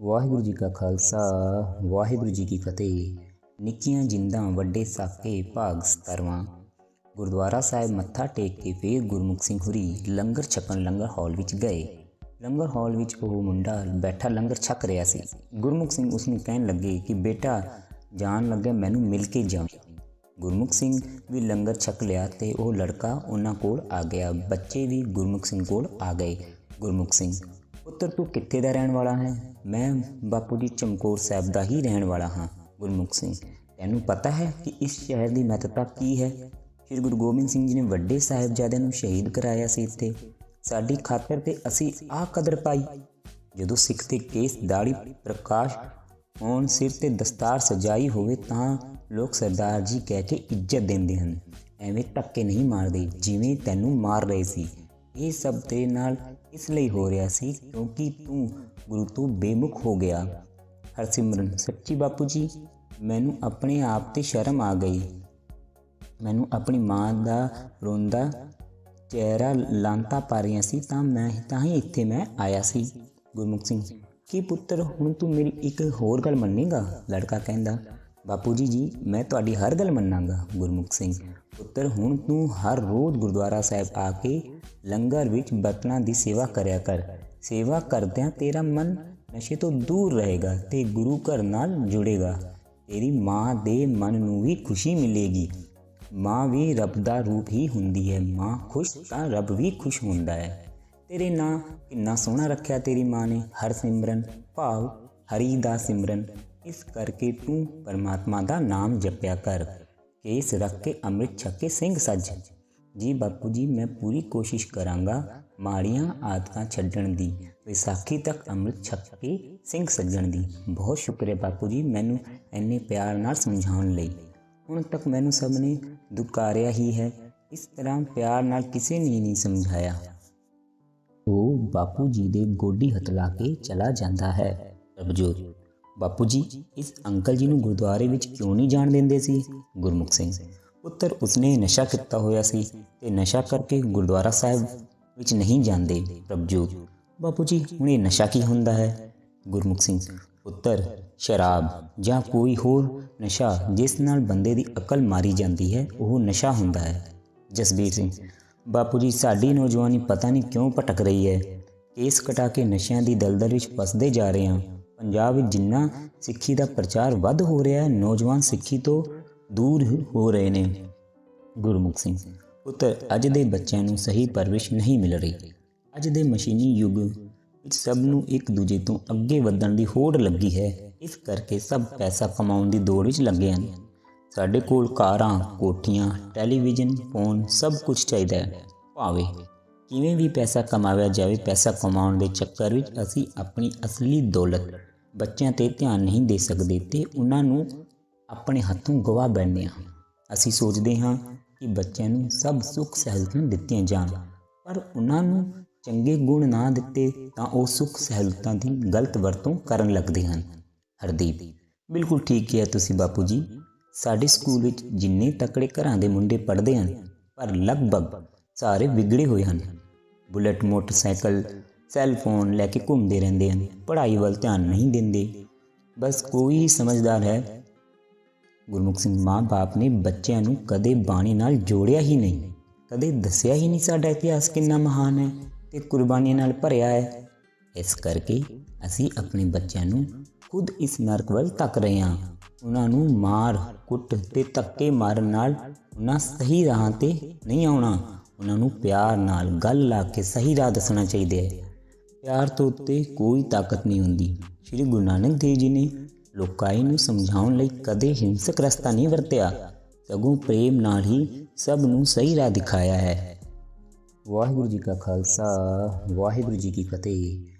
ਵਾਹਿਗੁਰੂ ਜੀ ਕਾ ਖਾਲਸਾ, ਵਾਹਿਗੁਰੂ ਜੀ ਕੀ ਫਤਿਹ। ਨਿੱਕੀਆਂ ਜਿੰਦਾਂ ਵੱਡੇ ਸਾਕੇ ਭਾਗ 17ਵਾਂ ਗੁਰਦੁਆਰਾ ਸਾਹਿਬ ਮੱਥਾ ਟੇਕ ਕੇ ਫੇਰ ਗੁਰਮੁਖ ਸਿੰਘ ਹੁਰੀ ਲੰਗਰ ਛਕਣ ਲੰਗਰ ਹਾਲ ਵਿੱਚ ਗਏ। ਲੰਗਰ ਹਾਲ ਵਿੱਚ ਉਹ ਮੁੰਡਾ ਬੈਠਾ ਲੰਗਰ ਛਕ ਰਿਹਾ ਸੀ। ਗੁਰਮੁਖ ਸਿੰਘ ਉਸ ਨੂੰ ਕਹਿਣ ਲੱਗੇ ਕਿ ਬੇਟਾ, ਜਾਣ ਲੱਗੇ ਮੈਨੂੰ ਮਿਲ ਕੇ ਜਾ ਗੁਰਮੁਖ ਸਿੰਘ ਵੀ ਲੰਗਰ ਛਕ ਲਿਆ ਤੇ ਉਹ ਲੜਕਾ ਉਹਨਾਂ ਕੋਲ ਆ ਗਿਆ। ਬੱਚੇ ਵੀ ਗੁਰਮੁਖ ਸਿੰਘ ਕੋਲ ਆ ਗਏ। ਗੁਰਮੁਖ ਸਿੰਘ ਪੁੱਤਰ, ਤੂੰ ਕਿੱਥੇ ਦਾ ਰਹਿਣ ਵਾਲਾ ਹੈ? ਮੈਂ ਬਾਪੂ ਜੀ ਚਮਕੌਰ ਸਾਹਿਬ ਦਾ ਹੀ ਰਹਿਣ ਵਾਲਾ ਹਾਂ, ਗੁਰਮੁਖ ਸਿੰਘ। ਤੈਨੂੰ ਪਤਾ ਹੈ ਕਿ ਇਸ ਸ਼ਹਿਰ ਦੀ ਮਹੱਤਤਾ ਕੀ ਹੈ? ਸ੍ਰੀ ਗੁਰੂ ਗੋਬਿੰਦ ਸਿੰਘ ਜੀ ਨੇ ਵੱਡੇ ਸਾਹਿਬਜ਼ਾਦਿਆਂ ਨੂੰ ਸ਼ਹੀਦ ਕਰਾਇਆ ਸੀ ਇੱਥੇ। ਸਾਡੀ ਖਾਤਰ ਤੇ ਅਸੀਂ ਆਹ ਕਦਰ ਪਾਈ। ਜਦੋਂ ਸਿੱਖ ਤੇ ਕੇਸ ਦਾੜੀ ਪ੍ਰਕਾਸ਼ ਹੋਣ, ਸਿਰ ਤੇ ਦਸਤਾਰ ਸਜਾਈ ਹੋਵੇ ਤਾਂ ਲੋਕ ਸਰਦਾਰ ਜੀ ਕਹਿ ਕੇ ਇੱਜ਼ਤ ਦਿੰਦੇ ਹਨ। ਐਵੇਂ ਧੱਕੇ ਨਹੀਂ ਮਾਰਦੇ, ਜਿਵੇਂ ਤੈਨੂੰ ਮਾਰ ਰਹੇ ਸੀ। ਇਹ ਸਭ ਤੇਰੇ ਨਾਲ ਇਸ ਲਈ ਹੋ ਰਿਹਾ ਸੀ ਕਿਉਂਕਿ ਤੂੰ ਗੁਰੂ ਤੋਂ ਬੇਮੁਖ ਹੋ ਗਿਆ। ਹਰਸਿਮਰਨ, ਸੱਚੀ ਬਾਪੂ ਜੀ, ਮੈਨੂੰ ਆਪਣੇ ਆਪ ਤੇ ਸ਼ਰਮ ਆ ਗਈ। ਮੈਨੂੰ ਆਪਣੀ ਮਾਂ ਦਾ ਰੋਂਦਾ ਚਿਹਰਾ ਲਾਂਤਾ ਪਾ ਰਹੀਆਂ ਸੀ ਤਾਂ ਮੈਂ ਤਾਂ ਹੀ ਇੱਥੇ ਮੈਂ ਆਇਆ ਸੀ। ਗੁਰਮੁਖ ਸਿੰਘ, ਕੀ ਪੁੱਤਰ, ਹੁਣ ਤੂੰ ਮੇਰੀ ਇੱਕ ਹੋਰ ਗੱਲ ਮੰਨੇਗਾ? ਲੜਕਾ ਕਹਿੰਦਾ ਬਾਪੂ ਜੀ ਜੀ, ਮੈਂ ਤੁਹਾਡੀ ਹਰ ਗੱਲ ਮੰਨਾਂਗਾ, ਗੁਰਮੁਖ ਸਿੰਘ। ਪੁੱਤਰ, ਹੁਣ ਤੂੰ ਹਰ ਰੋਜ਼ ਗੁਰਦੁਆਰਾ ਸਾਹਿਬ ਆ ਕੇ ਲੰਗਰ ਵਿੱਚ ਬਰਤਨਾਂ ਦੀ ਸੇਵਾ ਕਰਿਆ ਕਰ। ਸੇਵਾ ਕਰਦਿਆਂ ਤੇਰਾ ਮਨ ਨਸ਼ੇ ਤੋਂ ਦੂਰ ਰਹੇਗਾ ਤੇ ਗੁਰੂ ਘਰ ਨਾਲ ਜੁੜੇਗਾ। ਤੇਰੀ ਮਾਂ ਦੇ ਮਨ ਨੂੰ ਵੀ ਖੁਸ਼ੀ ਮਿਲੇਗੀ। ਮਾਂ ਵੀ ਰੱਬ ਦਾ ਰੂਪ ਹੀ ਹੁੰਦੀ ਹੈ। ਮਾਂ ਖੁਸ਼ ਤਾਂ ਰੱਬ ਵੀ ਖੁਸ਼ ਹੁੰਦਾ ਹੈ। ਤੇਰੇ ਨਾਂ ਕਿੰਨਾ ਸੋਹਣਾ ਰੱਖਿਆ ਤੇਰੀ ਮਾਂ ਨੇ ਹਰ ਸਿਮਰਨ ਭਾਵ ਹਰੀ ਦਾ ਸਿਮਰਨ। ਇਸ ਕਰਕੇ ਤੂੰ ਪਰਮਾਤਮਾ ਦਾ ਨਾਮ ਜਪਿਆ ਕਰ। ਕੇਸ ਰੱਖ ਕੇ ਅੰਮ੍ਰਿਤ ਛਕ ਕੇ ਸਿੰਘ ਸੱਜ। ਜੀ ਬਾਪੂ ਜੀ, ਮੈਂ ਪੂਰੀ ਕੋਸ਼ਿਸ਼ ਕਰਾਂਗਾ ਮਾੜੀਆਂ ਆਦਤਾਂ ਛੱਡਣ ਦੀ, ਵਿਸਾਖੀ ਤੱਕ ਅੰਮ੍ਰਿਤ ਛਕ ਕੇ ਸਿੰਘ ਸੱਜਣ ਦੀ। ਬਹੁਤ ਸ਼ੁਕਰੀਆ ਬਾਪੂ ਜੀ ਮੈਨੂੰ ਇੰਨੇ ਪਿਆਰ ਨਾਲ ਸਮਝਾਉਣ ਲਈ। ਹੁਣ ਤੱਕ ਮੈਨੂੰ ਸਭ ਨੇ ਦੁਕਾਰਿਆ ਹੀ ਹੈ। ਇਸ ਤਰ੍ਹਾਂ ਪਿਆਰ ਨਾਲ ਕਿਸੇ ਨੇ ਨਹੀਂ ਸਮਝਾਇਆ। ਉਹ ਬਾਪੂ ਜੀ ਦੇ ਗੋਡੀ ਹਤਲਾ ਕੇ ਚਲਾ ਜਾਂਦਾ ਹੈ। ਪ੍ਰਭਜੋਤ ਬਾਪੂ ਜੀ, ਇਸ ਅੰਕਲ ਜੀ ਨੂੰ ਗੁਰਦੁਆਰੇ ਵਿੱਚ ਕਿਉਂ ਨਹੀਂ ਜਾਣ ਦਿੰਦੇ ਸੀ? ਗੁਰਮੁਖ ਸਿੰਘ, ਪੁੱਤਰ ਉਸਨੇ ਨਸ਼ਾ ਕੀਤਾ ਹੋਇਆ ਸੀ ਤੇ ਨਸ਼ਾ ਕਰਕੇ ਗੁਰਦੁਆਰਾ ਸਾਹਿਬ ਵਿੱਚ ਨਹੀਂ ਜਾਂਦੇ ਪ੍ਰਭਜੋਤ ਬਾਪੂ ਜੀ, ਹੁਣ ਇਹ ਨਸ਼ਾ ਕੀ ਹੁੰਦਾ ਹੈ? ਗੁਰਮੁਖ ਸਿੰਘ, ਪੁੱਤਰ, ਸ਼ਰਾਬ ਜਾਂ ਕੋਈ ਹੋਰ ਨਸ਼ਾ ਜਿਸ ਨਾਲ ਬੰਦੇ ਦੀ ਅਕਲ ਮਾਰੀ ਜਾਂਦੀ ਹੈ, ਉਹ ਨਸ਼ਾ ਹੁੰਦਾ ਹੈ। ਜਸਬੀਰ ਸਿੰਘ, ਬਾਪੂ ਜੀ, ਸਾਡੀ ਨੌਜਵਾਨੀ ਪਤਾ ਨਹੀਂ ਕਿਉਂ ਭਟਕ ਰਹੀ ਹੈ? ਕੇਸ ਕਟਾ ਕੇ ਨਸ਼ਿਆਂ ਦੀ ਦਲਦਲ ਵਿੱਚ ਫਸਦੇ ਜਾ ਰਹੇ ਹਾਂ। ਪੰਜਾਬ ਵਿੱਚ ਜਿੰਨਾ ਸਿੱਖੀ ਦਾ ਪ੍ਰਚਾਰ ਵੱਧ ਹੋ ਰਿਹਾ ਹੈ, ਨੌਜਵਾਨ ਸਿੱਖੀ ਤੋਂ ਦੂਰ ਹੋ ਰਹੇ ਨੇ। ਗੁਰਮੁਖ ਸਿੰਘ ਪੁੱਤਰ ਅੱਜ ਦੇ ਬੱਚਿਆਂ ਨੂੰ ਸਹੀ ਪਰਵਿਸ਼ ਨਹੀਂ ਮਿਲ ਰਹੀ। ਅੱਜ ਦੇ ਮਸ਼ੀਨੀ ਯੁੱਗ ਵਿੱਚ ਸਭ ਨੂੰ ਇੱਕ ਦੂਜੇ ਤੋਂ ਅੱਗੇ ਵਧਣ ਦੀ ਹੋੜ ਲੱਗੀ ਹੈ। ਇਸ ਕਰਕੇ ਸਭ ਪੈਸਾ ਕਮਾਉਣ ਦੀ ਦੌੜ ਵਿੱਚ ਲੱਗੇ ਹਨ। ਸਾਡੇ ਕੋਲ ਕਾਰਾਂ, ਕੋਠੀਆਂ, ਟੈਲੀਵਿਜ਼ਨ, ਫੋਨ ਸਭ ਕੁਝ ਚਾਹੀਦਾ ਹੈ। ਭਾਵੇਂ ਕਿਵੇਂ ਵੀ ਪੈਸਾ ਕਮਾਇਆ ਜਾਵੇ, ਪੈਸਾ ਕਮਾਉਣ ਦੇ ਚੱਕਰ ਵਿੱਚ ਅਸੀਂ ਆਪਣੀ ਅਸਲੀ ਦੌਲਤ ਬੱਚਿਆਂ ਤੇ ਧਿਆਨ ਨਹੀਂ ਦੇ ਸਕਦੇ ਤੇ ਉਹਨਾਂ ਨੂੰ ਆਪਣੇ ਹੱਥੋਂ ਗਵਾ ਬੈਠਦੇ ਹਾਂ। ਅਸੀਂ ਸੋਚਦੇ ਹਾਂ ਕਿ ਬੱਚਿਆਂ ਨੂੰ ਸਭ ਸੁੱਖ ਸਹੂਲਤਾਂ ਦਿੱਤੀਆਂ ਜਾਣ, ਪਰ ਉਹਨਾਂ ਨੂੰ ਚੰਗੇ ਗੁਣ ਨਾ ਦਿੱਤੇ ਤਾਂ ਉਹ ਸੁੱਖ ਸਹੂਲਤਾਂ ਦੀ ਗਲਤ ਵਰਤੋਂ ਕਰਨ ਲੱਗਦੇ ਹਨ। ਹਰਦੀਪ, ਬਿਲਕੁਲ ਠੀਕ ਕਿਹਾ ਤੁਸੀਂ ਬਾਪੂ ਜੀ। ਸਾਡੇ ਸਕੂਲ ਵਿੱਚ ਜਿੰਨੇ ਤਕੜੇ ਘਰਾਂ ਦੇ ਮੁੰਡੇ ਪੜ੍ਹਦੇ ਹਨ, ਪਰ ਲਗਭਗ ਸਾਰੇ ਵਿਗੜੇ ਹੋਏ ਹਨ। ਬੁਲਟ, ਮੋਟਰਸਾਈਕਲ ਸੈੱਲ ਫੋਨ ਲੈ ਕੇ ਘੁੰਮਦੇ ਰਹਿੰਦੇ ਹਨ। ਪੜ੍ਹਾਈ ਵੱਲ ਧਿਆਨ ਨਹੀਂ ਦਿੰਦੇ। ਬਸ ਕੋਈ ਹੀ ਸਮਝਦਾਰ ਹੈ। ਗੁਰਮੁਖ ਸਿੰਘ ਮਾਂ-ਬਾਪ ਨੇ ਬੱਚਿਆਂ ਨੂੰ ਕਦੇ ਬਾਣੀ ਨਾਲ ਜੋੜਿਆ ਹੀ ਨਹੀਂ। ਕਦੇ ਦੱਸਿਆ ਹੀ ਨਹੀਂ ਸਾਡਾ ਇਤਿਹਾਸ ਕਿੰਨਾ ਮਹਾਨ ਹੈ ਤੇ ਕੁਰਬਾਨੀਆਂ ਨਾਲ ਭਰਿਆ ਹੈ। ਇਸ ਕਰਕੇ ਅਸੀਂ ਆਪਣੇ ਬੱਚਿਆਂ ਨੂੰ ਖੁਦ ਇਸ ਨਰਕ ਵੱਲ ਤੱਕ ਰਹੇ ਹਾਂ। ਉਹਨਾਂ ਨੂੰ ਮਾਰ, ਕੁੱਟ ਤੇ ਧੱਕੇ ਮਾਰਨ ਨਾਲ ਉਹਨਾਂ ਸਹੀ ਰਾਹ ਤੇ ਨਹੀਂ ਆਉਣਾ। ਉਹਨਾਂ ਨੂੰ ਪਿਆਰ ਨਾਲ ਗੱਲ ਲਾ ਕੇ ਸਹੀ ਰਾਹ ਦੱਸਣਾ ਚਾਹੀਦਾ ਹੈ। ਪਿਆਰ ਤੋਂ ਉੱਤੇ ਕੋਈ ਤਾਕਤ ਨਹੀਂ ਹੁੰਦੀ। ਸ੍ਰੀ ਗੁਰੂ ਨਾਨਕ ਦੇਵ ਜੀ ਨੇ ਲੋਕਾਈ ਨੂੰ ਸਮਝਾਉਣ ਲਈ ਕਦੇ ਹਿੰਸਕ ਰਸਤਾ ਨਹੀਂ ਵਰਤਿਆ। ਸਗੋਂ ਪ੍ਰੇਮ ਨਾਲ ਹੀ ਸਭ ਨੂੰ ਸਹੀ ਰਾਹ ਦਿਖਾਇਆ ਹੈ। ਵਾਹਿਗੁਰੂ ਜੀ ਕਾ ਖਾਲਸਾ, ਵਾਹਿਗੁਰੂ ਜੀ ਕੀ ਫਤਿਹ।